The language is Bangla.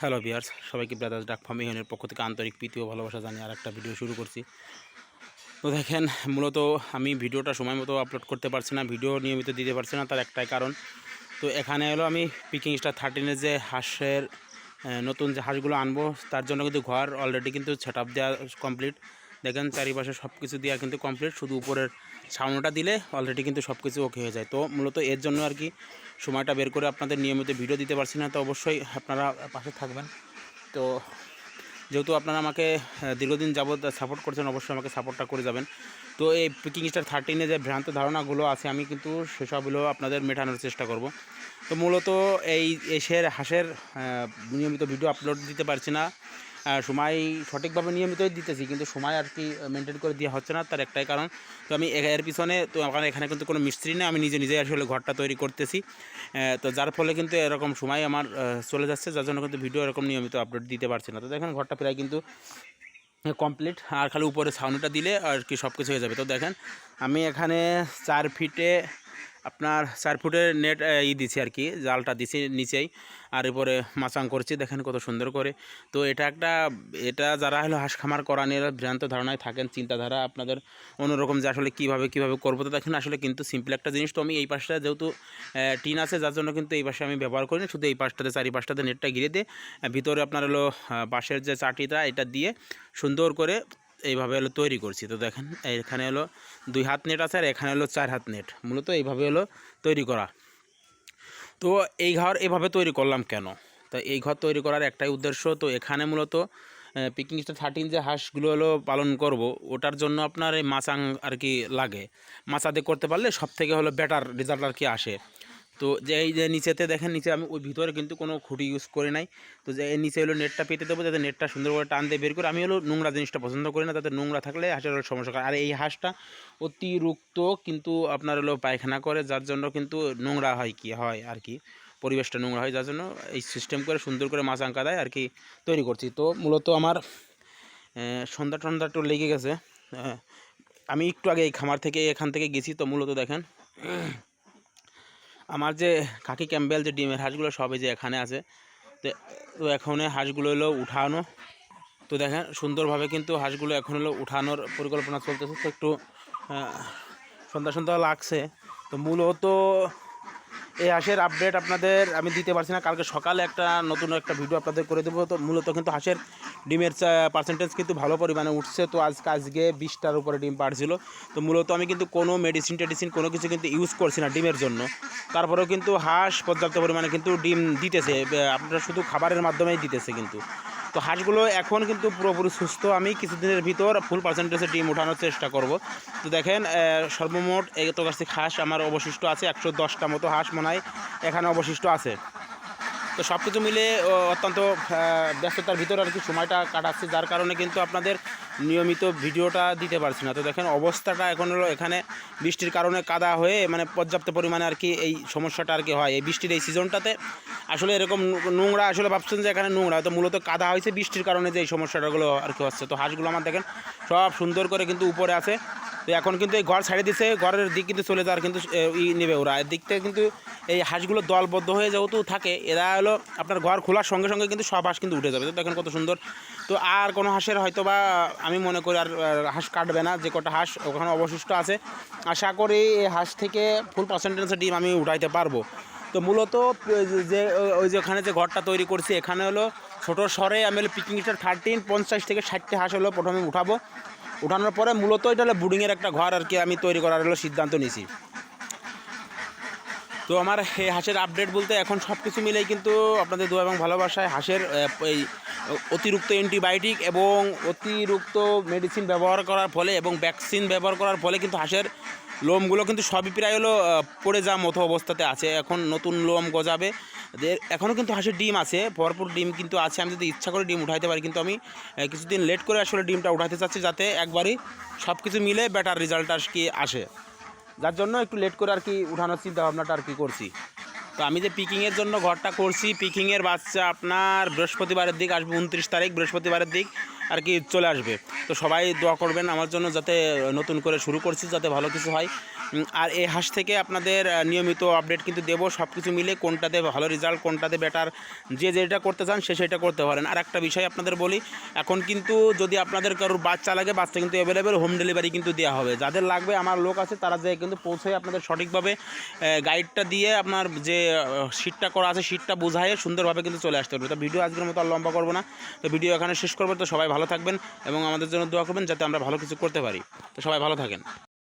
হ্যালো বিয়ার্স সবাইকে ব্রাদার্স ডাক ফার্ম ইউনিয়নের পক্ষ থেকে আন্তরিক প্রীতি ও ভালোবাসা জানিয়ে আর একটা ভিডিও শুরু করছি। তো দেখেন, মূলত আমি ভিডিওটা সময় মতো আপলোড করতে পারছি না ভিডিও নিয়মিত দিতে পারছি না, তার একটাই কারণ। তো এখানে হলো আমি পিকিং স্টার থার্টিনের যে হাঁসের নতুন যে হাঁসগুলো আনব, তার জন্য কিন্তু ঘর অলরেডি কিন্তু সেট আপ দেওয়া কমপ্লিট দেখেন চারিপাশে সব কিছু দেওয়া কিন্তু কমপ্লিট শুধু উপরের ছাউনিটা দিলে অলরেডি কিন্তু সব কিছু ওকে হয়ে যায়। তো মূলত এর জন্য আর কি সময়টা বের করে আপনাদের নিয়মিত ভিডিও দিতে পারছি না, তো অবশ্যই আপনারা পাশে থাকবেন। তো যেহেতু আপনারা আমাকে দীর্ঘদিন যাবৎ সাপোর্ট করছেন, অবশ্যই আমাকে সাপোর্টটা করে যাবেন। তো এই পিকিং স্টার থার্টিনে যে ভ্রান্ত ধারণাগুলো আছে, আমি কিন্তু সেসবগুলো আপনাদের মেটানোর চেষ্টা করব। তো মূলত এই এসের হাঁসের নিয়মিত ভিডিও আপলোড দিতে পারছি না। সময় সঠিকভাবে নিয়মিতই দিতেছি, কিন্তু সময় আর কি মেনটেন করে দেওয়া হচ্ছে না, তার একটাই কারণ, তো আমি এর পিছনে, তো আমার এখানে কিন্তু কোনো মিস্ত্রি নেই, আমি নিজে নিজে আসলে ঘরটা তৈরি করতেছি। তো যার ফলে কিন্তু এরকম সময় আমার চলে যাচ্ছে, যার জন্য কিন্তু ভিডিও এরকম নিয়মিত আপলোড দিতে পারছি না। তো দেখেন, ঘরটা প্রায় কিন্তু কমপ্লিট আর খালি উপরে ছাউনিটা দিলে আর কি সব কিছু হয়ে যাবে। তো দেখেন, আমি এখানে চার ফিটে আপনার চার ফুটের নেট ই দিছি আর কি, জালটা দিছি নিচেই, আর এরপরে মাচাং করছি, দেখেন কত সুন্দর করে। তো এটা একটা, এটা যারা হলো হাঁস খামার করা নিয়ে ভ্রান্ত ধারণায় থাকেন, চিন্তাধারা আপনাদের অন্যরকম যে আসলে কীভাবে কীভাবে করব। তো দেখেন আসলে কিন্তু সিম্পল একটা জিনিস তো আমি এই পাশটা যেহেতু টিন আছে, যার জন্য কিন্তু এই পাশে আমি ব্যবহার করি না, শুধু এই পাশটাতে চারি পাশটাতে নেটটা ঘিরে দিয়ে ভিতরে আপনার হলো বাঁশের যে চাটিটা, এটা দিয়ে সুন্দর করে এইভাবে হলো তৈরি করছি। তো দেখেন এখানে হলো দুই হাত নেট আছে আর এখানে হলো চার হাত নেট। মূলত এইভাবে হলো তৈরি করা। তো এই ঘর এভাবে তৈরি করলাম কেন? তো এই ঘর তৈরি করার একটাই উদ্দেশ্য, তো এখানে মূলত পিকিং স্টার থার্টিন যে হাঁসগুলো হলো পালন করব, ওটার জন্য আপনার এই মাচাং আর কি লাগে। মাচাতে করতে পারলে সব থেকে হলো বেটার রেজাল্ট আর কি আসে। তো যে এই যে নিচেতে দেখেন, নিচে আমি ওই ভিতরে কিন্তু কোনো খুঁটি ইউজ করি নাই। তো যে নিচে হলো নেটটা পেতে দেবো, যাতে নেটটা সুন্দর করে টান দিয়ে বের করে। আমি হলো নোংরা জিনিসটা পছন্দ করি না, তাতে নোংরা থাকলে হাঁসের হলো সমস্যা করে। আর এই হাঁসটা অতিরিক্ত কিন্তু আপনার হলো পায়খানা করে, যার জন্য কিন্তু নোংরা হয় কি, হয় আর কি, পরিবেশটা নোংরা হয়। যার জন্য এই সিস্টেম করে সুন্দর করে মাছ আঁকা দেয় আর কি তৈরি করছি। তো মূলত আমার সন্ধ্যা টন্ধ্যা একটু লেগে গেছে। আমি একটু আগে এই খামার থেকে এখান থেকে গেছি। তো মূলত দেখেন আমার যে কাকি ক্যাম্বেল, যে ডিমের হাঁসগুলো সবই যে এখানে আছে, তো এখন হাঁসগুলো হলো উঠানো। তো দেখেন, সুন্দরভাবে কিন্তু হাঁসগুলো এখন হলো উঠানোর পরিকল্পনা চলতেছে। তো একটু সন্ধ্যা সন্ধ্যা লাগছে। তো মূলত এই হাঁসের আপডেট আপনাদের আমি দিতে পারছি না। কালকে সকালে একটা নতুন একটা ভিডিও আপনাদের করে দেবো। তো মূলত কিন্তু হাঁসের ডিমের পার্সেন্টেজ কিন্তু ভালো পরিমাণে উঠছে। তো আজকে আজকে বিশটার উপরে ডিম পাড়ছিল তো মূলত আমি কিন্তু কোনো মেডিসিন টেডিসিন কোনো কিছু কিন্তু ইউজ করছি না ডিমের জন্য। তারপরেও কিন্তু হাঁস পর্যাপ্ত পরিমাণে কিন্তু ডিম দিতেছে। আপনারা শুধু খাবারের মাধ্যমেই দিতেছে কিন্তু। তো হাঁসগুলো এখন কিন্তু পুরোপুরি সুস্থ। আমি কিছুদিনের ভিতর ফুল পার্সেন্টেজে ডিম ওঠানোর চেষ্টা করব। তো দেখেন সর্বমোট এত কাছে হাঁস আমার অবশিষ্ট আছে একশো দশটা মতো হাঁস মনে হয় এখানে অবশিষ্ট আছে। তো সব কিছু মিলে অত্যন্ত ব্যস্ততার ভিতরে আর কি সময়টা কাটাচ্ছে। যার কারণে কিন্তু আপনাদের নিয়মিত ভিডিওটা দিতে পারছি না। তো দেখেন অবস্থাটা এখন হলো এখানে বৃষ্টির কারণে কাদা হয়ে মানে পর্যাপ্ত পরিমাণে আর কি এই সমস্যাটা আর কি হয়। এই বৃষ্টির এই সিজনটাতে আসলে এরকম নোংরা আসলে ভাবছেন যে এখানে নোংরা, তো মূলত কাদা হয়েছে বৃষ্টির কারণে যে এই সমস্যাটাগুলো আর কি হচ্ছে। তো হাঁসগুলো আমার দেখেন সব সুন্দর করে কিন্তু উপরে আছে। তো এখন কিন্তু এই ঘর ছাড়িয়ে দিছে, ঘরের দিক কিন্তু চলে যাওয়ার কিন্তু ই নেবে ওরা। এর দিক থেকে কিন্তু এই হাঁসগুলো দলবদ্ধ হয়ে যেহেতু থাকে, এরা হলো আপনার ঘর খোলার সঙ্গে সঙ্গে কিন্তু সব হাঁস কিন্তু উঠে যাবে। দেখেন কত সুন্দর। তো আর কোনো হাঁসের হয়তো বা আমি মনে করি আর হাঁস কাটবে না, যে কটা হাঁস ওখানে অবশিষ্ট আছে। আশা করি এই হাঁস থেকে ফুল পার্সেন্টেন্সে ডিম আমি উঠাইতে পারব। তো মূলত, যে, ওই যে ওখানে যে ঘরটা তৈরি করছি, এখানে হলো ছোটো স্বরে আমি হলো পিকিং স্টার থার্টিন পঞ্চাশ থেকে ষাটটি হাঁস হলো প্রথমে উঠাবো। উঠানোর পরে মূলত এটা হলো বুডিংয়ের একটা ঘর আর কি আমি তৈরি করার হলো সিদ্ধান্ত নিয়েছি। তো আমার এই হাঁসের আপডেট বলতে এখন সব কিছু মিলেই কিন্তু আপনাদের দোয়া এবং ভালোবাসায় হাঁসের এই, অতিরিক্ত অ্যান্টিবায়োটিক এবং অতিরিক্ত মেডিসিন ব্যবহার করার ফলে এবং ভ্যাকসিন ব্যবহার করার ফলে কিন্তু হাঁসের লোমগুলো কিন্তু সবই প্রায় হলো পড়ে যাওয়ার মতো অবস্থাতে আছে। এখন নতুন লোম গজাবে। এখনও কিন্তু হাঁসের ডিম আছে, ভরপুর ডিম কিন্তু আছে। আমি যদি ইচ্ছা করে ডিম উঠাইতে পারি, কিন্তু আমি কিছুদিন লেট করে আসলে ডিমটা উঠাতে চাচ্ছি যাতে একবারই সব কিছু মিলে বেটার রেজাল্ট আর কি আসে। যার জন্য একটু লেট করে আর কি উঠানোর চিন্তা ভাবনাটা আর কি করছি। তো আমি যে পিকিংয়ের জন্য ঘরটা করছি পিকিংয়ের বাচ্চা আপনার বৃহস্পতিবারের দিক, আসবে উনত্রিশ তারিখ বৃহস্পতিবারের দিক। আর কি চলে আসবে। তো সবাই দোয়া করবেন আমার জন্য যাতে নতুন করে শুরু করছি, যাতে ভালো কিছু হয়। আর এই হাঁস থেকে আপনাদের নিয়মিত আপডেট কিন্তু দেবো সব কিছু মিলে কোনটাতে ভালো রেজাল্ট কোনটাতে বেটার যে যেটা করতে চান সে সেটা করতে পারেন। আর একটা বিষয় আপনাদের বলি, এখন কিন্তু যদি আপনাদের কারোর বাচ্চা লাগে, বাচ্চা কিন্তু অ্যাভেলেবেল হোম ডেলিভারি কিন্তু দেওয়া হবে। যাদের লাগবে, আমার লোক আছে, তারা যে কিন্তু পৌঁছে আপনাদের সঠিকভাবে গাইডটা দিয়ে আপনার যে সিটটা করা আছে সিটটা বুঝাইয়ে সুন্দরভাবে কিন্তু চলে আসতে পারবে। তো ভিডিও আজকের মতো আর লম্বা করব না। তো ভিডিও এখানে শেষ করব। তো সবাই ভালো থাকবেন এবং আমাদের জন্য দোয়া করবেন যাতে আমরা ভালো কিছু করতে পারি। তো সবাই ভালো থাকেন।